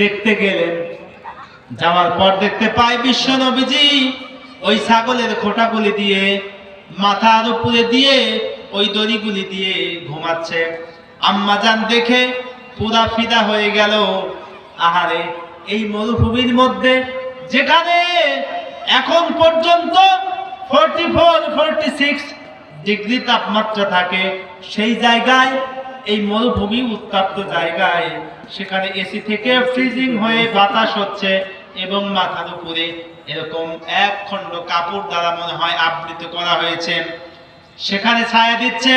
দেখতে গেলেন। যাওয়ার পর দেখতে পাই বিশ্ব নবীজি ওই ছাগলের খোটাগুলি দিয়ে, মাথার উপরে দিয়ে, ওই দড়িগুলি দিয়ে ঘুমাচ্ছে। আম্মাজান দেখে পুরা ফিদা হয়ে গেল। আহারে, এই মরুভূমির মধ্যে যেখানে এখন পর্যন্ত forty four, forty six degree তাপমাত্রা থাকে, সেই জায়গায় এই মরুভূমি উত্তপ্ত জায়গায়। সেখানে এসি থেকে ফ্রিজিং হয়ে বাতাস হচ্ছে এবং মাথার উপরে এরকম এক খণ্ড কাপড় দ্বারা মনে হয় আবৃত করা হয়েছে। সেখানে ছায়া দিচ্ছে।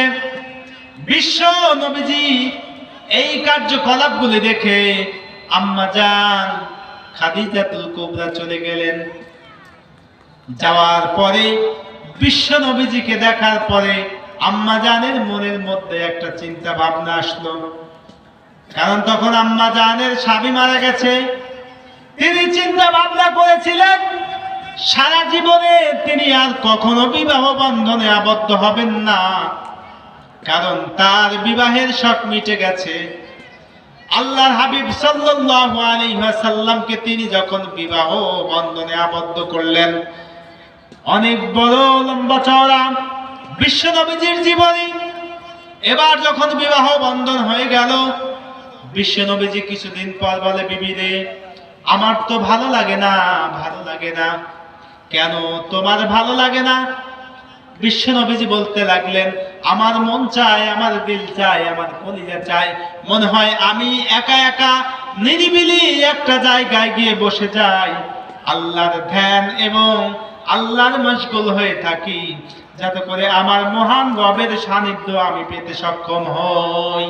বিশ্ব নবীজি এই কার্যকলাপগুলি দেখে আম্মা যান খাদিজাতুল কুবরা চলে গেলেন। যাওয়ার পরে বিশ্ব নবীজিকে দেখার পরে আম্মা জানের মনের মধ্যে একটা চিন্তা ভাবনা আসলো। কারণ তখন আম্মা জানের স্বামী মারা গেছে। তিনি চিন্তা ভাবনা করেছিলেন, সারা জীবনে তিনি আর কখনো বিবাহ বন্ধনে আবদ্ধ হবেন না। কারণ তার বিবাহের শখ মিটে গেছে। আল্লাহর হাবিব সাল্লাল্লাহু তিনি যখন বিবাহ বন্ধনে আবদ্ধ করলেন, অনেক বড় লম্বা চওড়া বিশ্ব নবীজির জীবনী। এবার যখন বিবাহ বন্ধন হয়ে গেল, বিশ্ব নবীজি কিছুদিন পর বলে, বিবি রে, আমার তো ভালো লাগে না, ভালো লাগে না। কেন তোমার ভালো লাগে না? বিশ্ব নবীজি বলতে লাগলেন, আমার মন চায়, আমার দিল চায়, আমার কলিজা চায়। মনে হয় আমি একা একা নিরিবিলি একটা জায়গায় গিয়ে বসে যাই। আল্লাহর ধ্যান এবং আল্লাহর মশগুল হয়ে থাকি যাতে করে আমার মহান রবের সান্নিধ্য আমি পেতে সক্ষম হই।